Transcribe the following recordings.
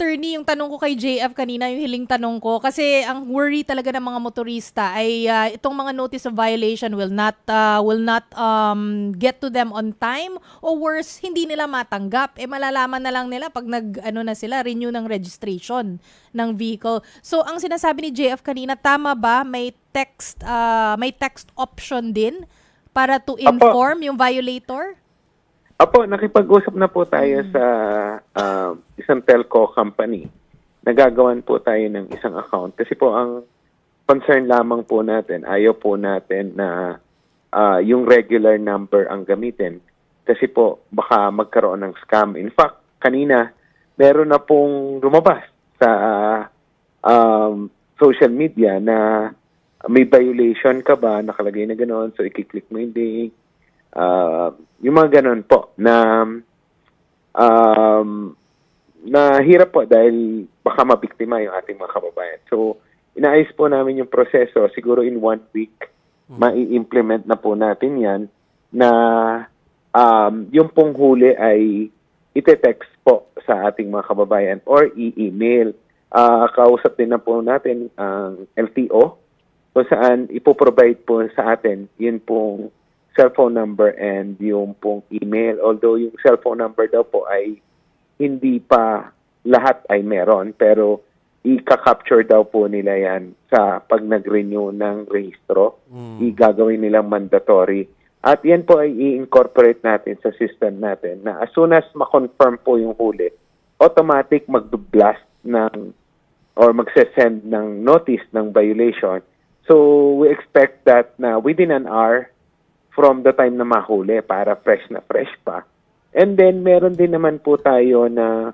attorney, yung tanong ko kay JF kanina, yung hiling tanong ko, kasi ang worry talaga ng mga motorista ay ah, itong mga notice of violation will not ah, will not um, get to them on time o worse, hindi nila matanggap. Eh malalaman na lang nila pag nag ano na sila, renew ng registration ng vehicle. So ang sinasabi ni JF kanina, tama ba may text ah, may text option din para to inform yung violator? Apo, nakipag-usap na po tayo sa ah, isang telco company. Nagagawan po tayo ng isang account. Kasi po ang concern lamang po natin, ayaw po natin na ah, yung regular number ang gamitin. Kasi po, baka magkaroon ng scam. In fact, kanina, meron na pong lumabas sa ah, um, social media na may violation ka ba, nakalagay na gano'n, so ikiklik mo yung link, Ah, yung mga ganun po na um, na hirap po dahil baka mabiktima yung ating mga kababayan. So, inaayos po namin yung proseso. Siguro in one week, mai-implement na po natin yan na um, yung pong huli ay ite-text po sa ating mga kababayan or i-email. Ah, kausap din na po natin ang LTO kung saan ipoprovide po sa atin yun pong cellphone number and yung pong email. Although yung cellphone number daw po ay hindi pa lahat ay meron, pero i-capture daw po nila yan sa pag nag-renew ng rehistro. Igagawin nilang mandatory. At yan po ay i-incorporate natin sa system natin na as soon as ma-confirm po yung huli, automatic mag-blast ng or magse-send ng notice ng violation. So we expect that na within an hour from the time na mahuli para fresh na fresh pa. And then meron din naman po tayo na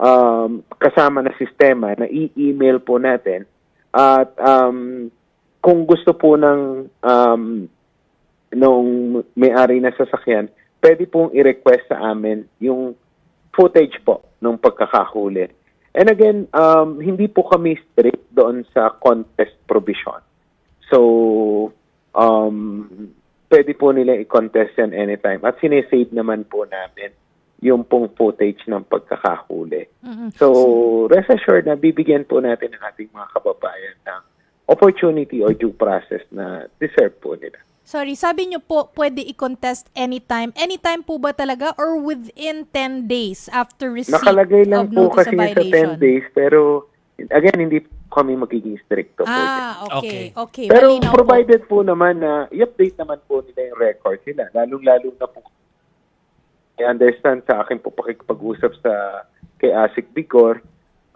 um, kasama na sistema na i-email po natin at um, kung gusto po ng um, nung may-ari na sasakyan, pwede pong i-request sa amin yung footage po nung pagkakahuli. And again, um, hindi po kami strict doon sa contest provision. So, um, pwede po nila i-contest yan anytime. At sinesave naman po namin yung pong footage ng pagkakahuli. Mm-mm. So, rest assured na bibigyan po natin ang ating mga kababayan ng opportunity or due process na deserve po nila. Sorry, sabi niyo po pwede i-contest anytime. Anytime po ba talaga or within 10 days after receipt Nakalagay lang of po kasi sa violation? 10 days, pero again, hindi kami magiging stricto po. dyan. Ah, okay. Okay, Pero malinaw po. provided po. naman na i-update naman po nila yung record nila. Lalong-lalo na po I understand sa akin po pakikipag-usap sa kay Asik Bicor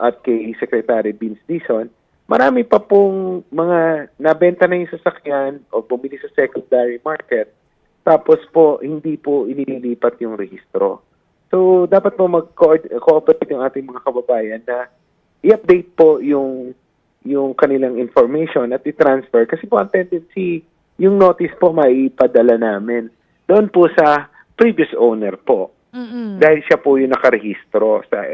at kay Secretary Vince Dizon, marami pa pong mga nabenta na yung sasakyan o bumili sa secondary market tapos po hindi po inililipat yung rehistro. So dapat po mag-cooperate yung ating mga kababayan na i-update po yung yung kanilang information at i-transfer kasi po ang tendency yung notice po maipadala namin doon po sa previous owner po Mm-mm. dahil siya po yung nakarehistro sa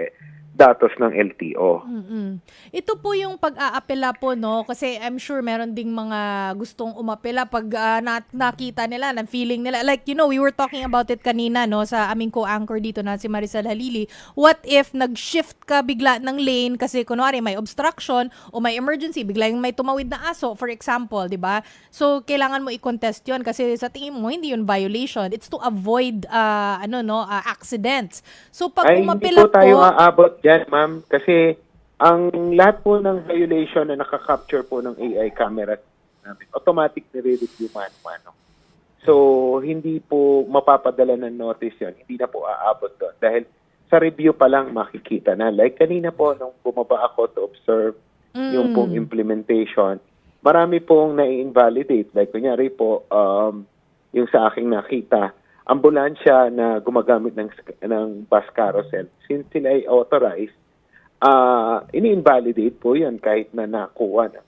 datos ng LTO. Mm-mm. Ito po yung pag-aapela po, no? Kasi I'm sure meron ding mga gustong umapela pag ah, na- nakita nila, na feeling nila. Like, you know, we were talking about it kanina, no? Sa aming co-anchor dito na si Maricel Halili. What if nag-shift ka bigla ng lane kasi kunwari may obstruction o may emergency, bigla yung may tumawid na aso, for example, di ba? So, kailangan mo i-contest yun kasi sa tingin mo, hindi yun violation. It's to avoid, ah, ano, no, ah, accidents. So, pag Ay, hindi umapela po tayo aabot dyan, ma'am. Kasi ang lahat po ng violation na nakaka-capture po ng AI camera namin, automatic nire-review mano-mano. So, hindi po mapapadala ng notice yon Hindi na po aabot doon. Dahil sa review pa lang makikita na. Like kanina po, nung bumaba ako to observe yung pong implementation, marami pong na-invalidate. Like kunyari po, um, yung sa aking nakita, ambulansya na gumagamit ng, ng bus carousel, since sila ay authorized, ah ini-invalidate po yun kahit na nakuha ng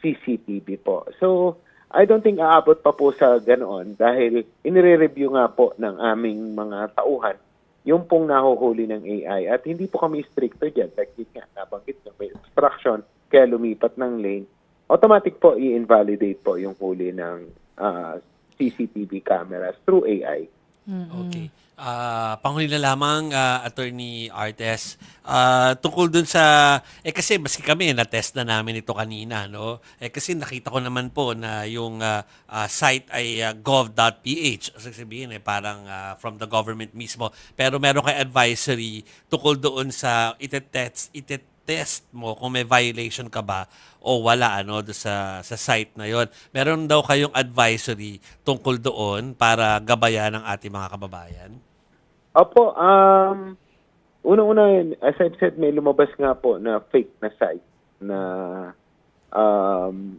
CCTV po. So, I don't think aabot pa po sa ganoon dahil inire-review nga po ng aming mga tauhan yung pong nahuhuli ng AI at hindi po kami stricto dyan. Like yun nga, nabanggit nyo, may obstruction, kaya lumipat ng lane. Automatic po i-invalidate po yung huli ng ah, CCTV cameras through AI. Mm-mm. Okay. Ah, panghuli na lamang, ah, Attorney Artes, Ah, tungkol dun sa, eh kasi maski kami, na-test na namin ito kanina, no? Eh kasi nakita ko naman po na yung ah, ah, site ay ah, gov.ph, so sabihin eh, parang ah, from the government mismo. Pero meron kay advisory tungkol doon sa itetest, itetest mo kung may violation ka ba o wala ano sa sa site na yon. Meron daw kayong advisory tungkol doon para gabayan ng ating mga kababayan. Opo, um, unang-una, as I've said, may lumabas nga po na fake na site na um,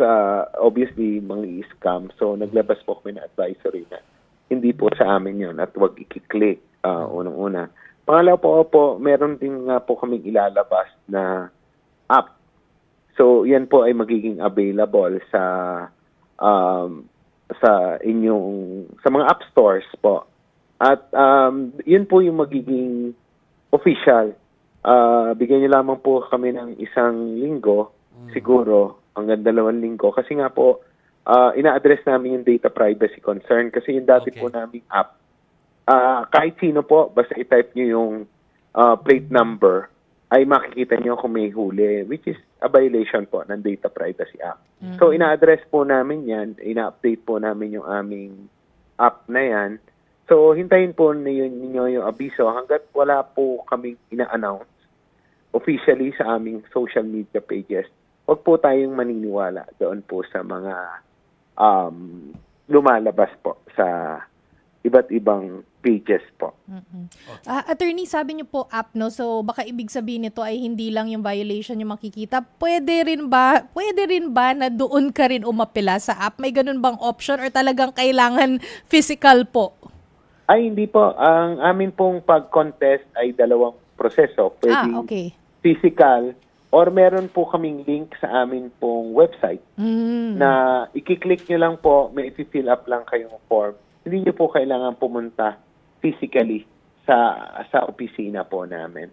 sa obviously mga scam. So naglabas po kami na advisory na hindi po sa amin yon at wag i-click uh, unang-una. Pangalawa po po, meron din nga po kaming ilalabas na app. So yan po ay magiging available sa um, sa inyong sa mga app stores po. At um, yun po yung magiging official. Ah, bigyan niyo lamang po kami ng isang linggo, siguro, hanggang dalawang linggo. Kasi nga po, ah, ina-address namin yung data privacy concern. Kasi yung dati Okay. po naming app, ah, kahit sino po, basta i-type niyo yung ah, plate number, ay makikita niyo kung may huli, which is a violation po ng data privacy act. So, ina-address po namin yan, ina-update po namin yung aming app na yan. So, hintayin po ninyo, ninyo yung abiso hanggat wala po kaming ina-announce officially sa aming social media pages. Huwag po tayong maniniwala doon po sa mga um, lumalabas po sa iba't ibang pages po. Ah, attorney, sabi niyo po app, no? So, baka ibig sabihin nito ay hindi lang yung violation yung makikita. Pwede rin ba, pwede rin ba na doon ka rin umapila sa app? May ganun bang option or talagang kailangan physical po? Ay, hindi po. Ang amin pong pag-contest ay dalawang proseso. Ah, Pwedeng okay. physical or meron po kaming link sa amin pong website Mm. na i-click nyo lang po, may i-fill up lang kayong form. Hindi nyo po kailangan pumunta physically sa sa opisina po namin.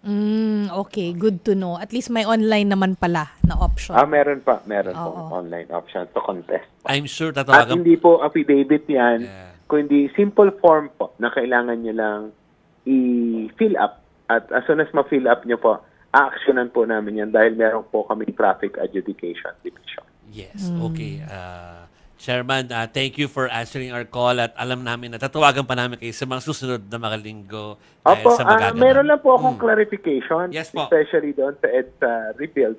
Mm, okay, good to know. At least may online naman pala na option. Ah, meron pa, meron Oo. pong online option to contest. I'm sure At tatawagan hindi po affidavit yan, Yeah. kundi simple form po na kailangan nyo lang i-fill up. At as soon as ma-fill up nyo po, a-actionan po namin yan dahil meron po kami traffic adjudication division. Yes, okay. Uh, Chairman, uh, thank you for answering our call at alam namin na tatawagan pa namin kayo sa mga susunod na mga linggo dahil Opo, sa magaganap. meron lang po akong clarification, Yes po. especially doon sa EDSA Rebuild.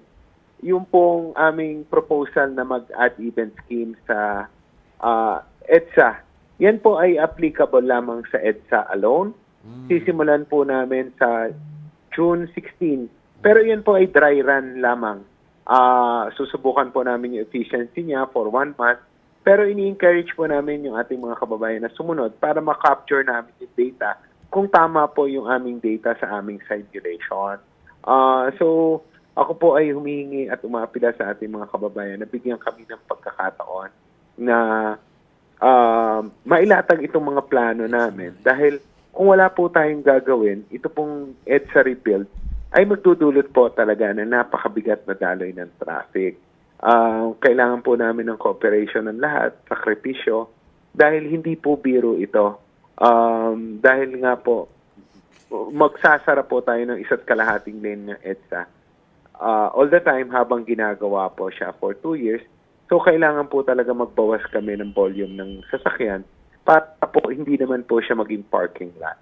Yung pong aming proposal na mag-add event scheme sa ah, EDSA, yan po ay applicable lamang sa EDSA alone. Sisimulan po namin sa June 16. Pero yan po ay dry run lamang. Ah, susubukan po namin yung efficiency niya for one month. Pero ini-encourage po namin yung ating mga kababayan na sumunod para ma-capture namin yung data kung tama po yung aming data sa aming side duration. Ah, so, ako po ay humihingi at umapila sa ating mga kababayan na bigyan kami ng pagkakataon na ah, mailatag itong mga plano namin dahil kung wala po tayong gagawin, ito pong EDSA rebuild ay magdudulot po talaga na napakabigat na daloy ng traffic. Ah, kailangan po namin ng cooperation ng lahat, sakripisyo, dahil hindi po biro ito. Um, dahil nga po, magsasara po tayo ng isa't kalahating lane ng EDSA uh, all the time habang ginagawa po siya for two years. So, kailangan po talaga magbawas kami ng volume ng sasakyan para po hindi naman po siya maging parking lot.